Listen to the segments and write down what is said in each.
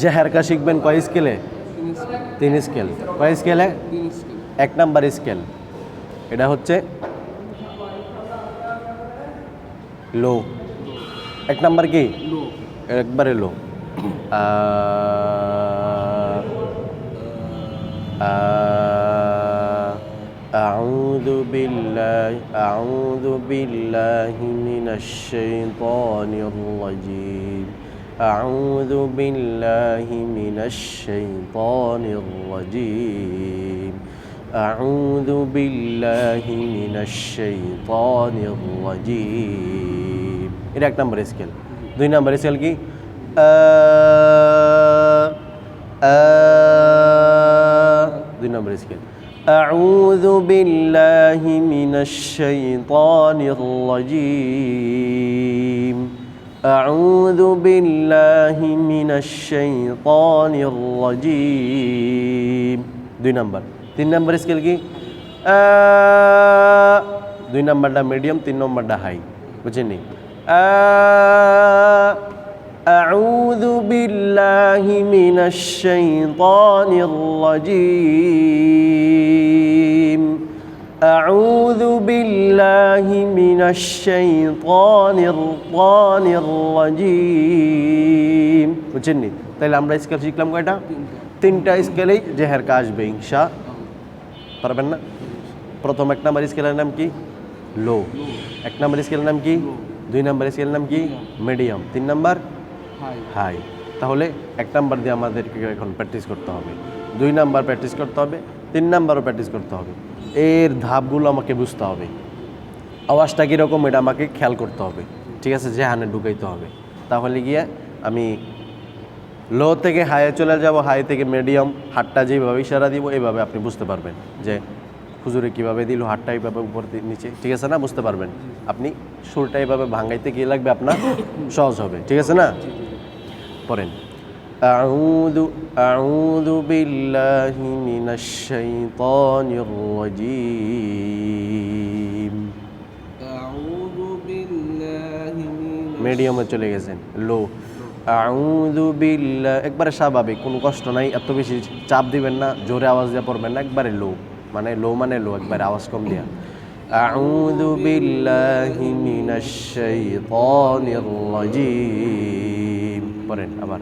জেহারকা শিখবেন কয় স্কেলে তিন স্কেল তিন স্কেল কয় স্কেলে তিন স্কেল এক নাম্বার স্কেল এটা হচ্ছে লো এক নাম্বার কি লো একবারে লো أعوذ بالله أعوذ بالله من الشيطان الرجيم أعوذ بالله من الشيطان الرجيم أعوذ بالله من الشيطان الرجيم এটা এক নম্বর স্কেল দুই নম্বর স্কেল কি আ, আ, দুই নম্বর স্কেল أعوذ بالله من الشيطان الرجيم أعوذ بالله من الشيطان الرجيم দুই নাম্বার তিন নাম্বার স্কেল কি আ, দুই নাম্বারটা মিডিয়াম তিন নম্বরটা হাই বুঝছেন নি আ, أعوذ بالله من الشيطان الرجيم أعوذ بالله من الشيطان الرطان الرجيم বুঝছেন নি তাহলে আমরা স্কেল শিখলাম কয়টা তিনটা স্কেলেই জেহেরকা আসবে ইনশা পারবেন না প্রথম এক নাম্বার স্কেলের নাম কি লো এক নাম্বার স্কেলের নাম কি দুই নাম্বার স্কেলের নাম কি মিডিয়াম তিন নাম্বার হাই হাই তাহলে এক নাম্বার দিয়ে আমাদেরকে এখন প্র্যাকটিস করতে হবে দুই নাম্বার প্র্যাকটিস করতে হবে তিন নাম্বারও প্র্যাকটিস করতে হবে এর ধাপগুলো আমাকে বুঝতে হবে আওয়াজটা কীরকম এটা আমাকে খেয়াল করতে হবে ঠিক আছে যে হানে ঢুকাইতে হবে তাহলে গিয়ে আমি লো থেকে হাইয়ে চলে যাব হাই থেকে মিডিয়াম হাতটা যেভাবে ইশারা দিব এইভাবে আপনি বুঝতে পারবেন যে হুজুরে কীভাবে দিল হাতটা এইভাবে উপর দিয়ে নিচে ঠিক আছে না বুঝতে পারবেন আপনি সুরটা এইভাবে ভাঙাইতে গিয়ে লাগবে আপনার সহজ হবে ঠিক আছে না পড়েন أعوذ أعوذ بالله من الشيطان الرجيم أعوذ بالله من মিডিয়ামে চলে গেছেন। লো। আউযু বিল্লাহ একবারে স্বাভাবিক কোনো কষ্ট নাই এত বেশি চাপ দিবেন না জোরে আওয়াজ দিয়ে পড়বেন না একবারে লো। মানে লো মানে লো একবারে আওয়াজ কম দিয়া। আউযু বিল্লাহি মিনাশ শাইতানির রাজীম। পড়েন আবার।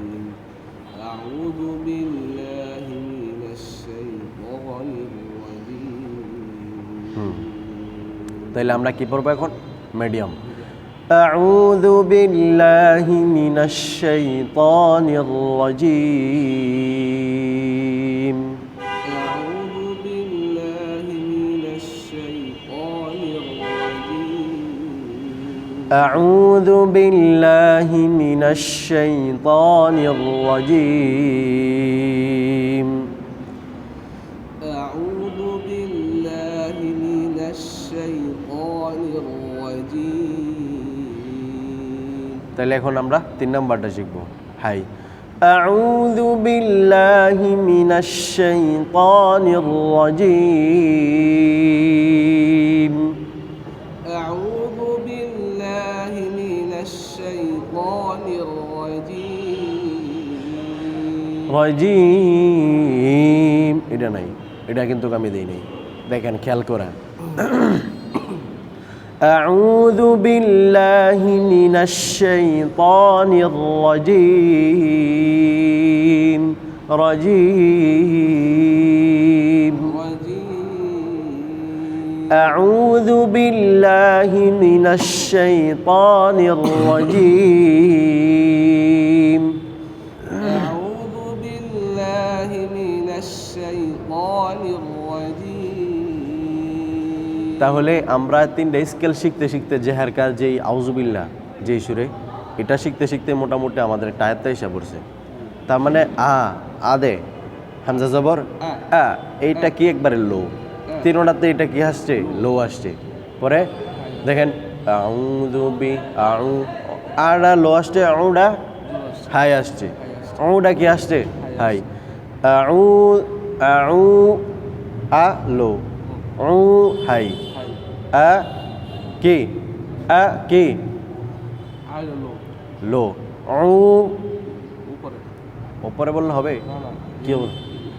আউযু বিল্লাহি মিনাশ শাইতানির রাজীম। তাহলে আমরা কি পড়ব এখন? মিডিয়াম أعوذ بالله من الشيطان الرجيم أعوذ بالله من الشيطان الرجيم أعوذ بالله من الشيطان الرجيم তাহলে এখন আমরা তিন নাম্বারটা শিখবো হাই أعوذ بالله من الشيطان الرجيم أعوذ بالله من الشيطان الرجيم রাজিম এটা নাই এটা কিন্তু আমি দেই নাই দেখেন খেয়াল করা أعوذ بالله من الشيطان الرجيم. رجيم. أعوذ بالله من الشيطان الرجيم. أعوذ بالله من الشيطان الرجيم. তাহলে আমরা তিনটা স্কেল শিখতে শিখতে জেহারকার যেই আউজুবিল্লা যেই সুরে এটা শিখতে শিখতে মোটামুটি আমাদের টায়ারটা এসে পড়ছে। তার মানে আ আদে হামজা জবর আ। এইটা কি একবারে লো? তিনোটাতে এটা কি আসছে? লো আসছে। পরে দেখেন আউযু বি আউ আড়া লো আসছে আউডা হাই আসছে। আউডা কি আসছে? হাই। আউ আউ আ লো। উ হাই। আ কি আ কি লো উপরে। ওপরে বললে হবে? না না কি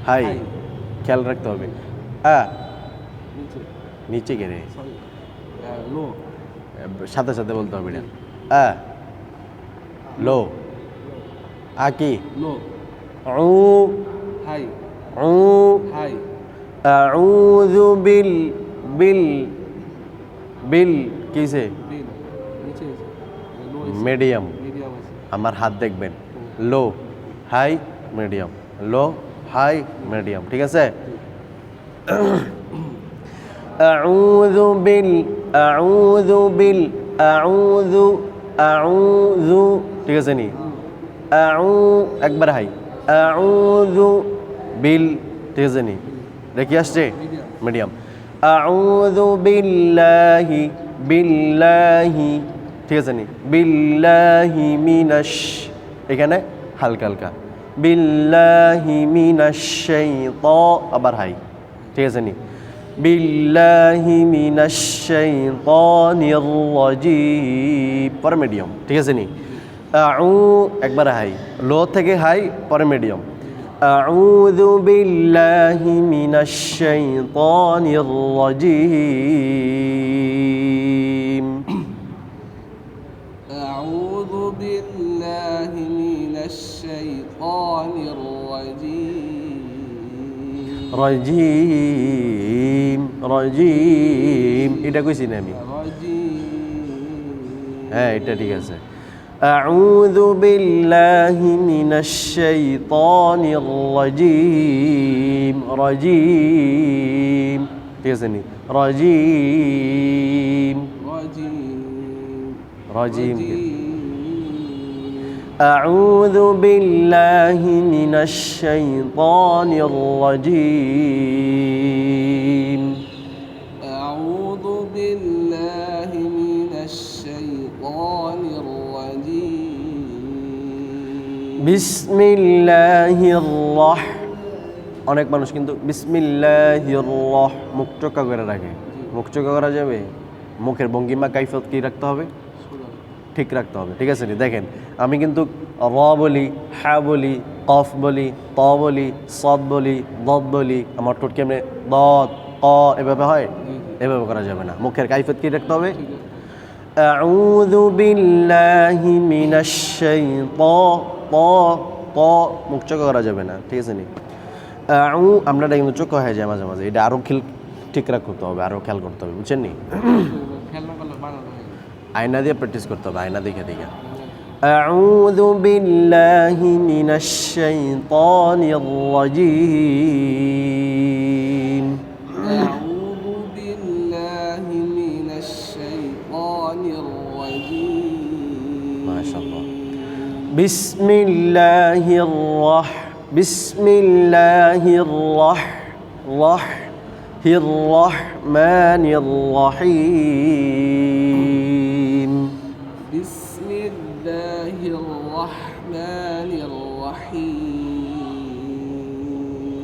হাই। খেয়াল রাখতে হবে। আ নিচে। গেলে সাথে সাথে বলতে হবে এটা। আ লো আ কি লো উ হাই উ হাই আউযু বিল বিল বিল কিসে বিল নিচে লো মিডিয়াম মিডিয়াম আছে আমার হাত দেখবেন low high medium low high medium ঠিক আছে أعوذ بال أعوذ بال أعوذ أعوذ ঠিক আছে নি আউ একবার হাই আউযু বিল ঠিক আছে নি দেখি আসছে মিডিয়াম মিডিয়াম আউযু বিল্লাহি বিল্লাহি, ঠিক আছে নি? বিল্লাহি মিনাশ, এখানে হালকা হালকা। বিল্লাহি মিনাশ শাইতা, আবার হাই, ঠিক আছে নি? বিল্লাহি মিনাশ শাইতানির রাজিম পরে মিডিয়াম ঠিক আছে নি? আউ, একবার হাই লো থেকে হাই, পরে মিডিয়াম أعوذ بالله من الشيطان الرجيم أعوذ بالله من الشيطان الرجيم رجيم رجيم এটা কইছি না আমি رجيم হ্যাঁ এটা ঠিক আছে أعوذ بالله من الشيطان الرجيم. رجيم. يزني رجيم. رجيم. رجيم. أعوذ بالله من الشيطان الرجيم. الرجيم বিসমিল্লাহির রহ অনেক মানুষ কিন্তু বিসমিল্লাহির রহ মুখ চোখা করে রাখে মুখ চোখা করা যাবে মুখের ভঙ্গিমা কাইফত কি রাখতে হবে ঠিক রাখতে হবে ঠিক আছে নি? দেখেন আমি কিন্তু র বলি হ্যাঁ বলি কফ বলি ত বলি সদ বলি দদ বলি আমার ঠোঁট কেমনে দদ ক এভাবে হয় এভাবে করা যাবে না মুখের কাইফত কি রাখতে হবে أعوذ بالله من الشيطان ط ط মুখ চোখ করা যাবে না ঠিক আছে নি আউ আপনারা কিন্তু চোখ হয়ে যায় মাঝে মাঝে এটা আরও খেল ঠিক রাখতে হবে আরও খেয়াল করতে হবে বুঝছেন নি খেলনা করলে বানানো হয় আয়না দিয়ে প্র্যাকটিস করতে হবে আয়না দেখে দেখে أعوذ بالله من الشيطان الرجيم بسم الله الرح بسم الله الرح رح الرحمن الرحيم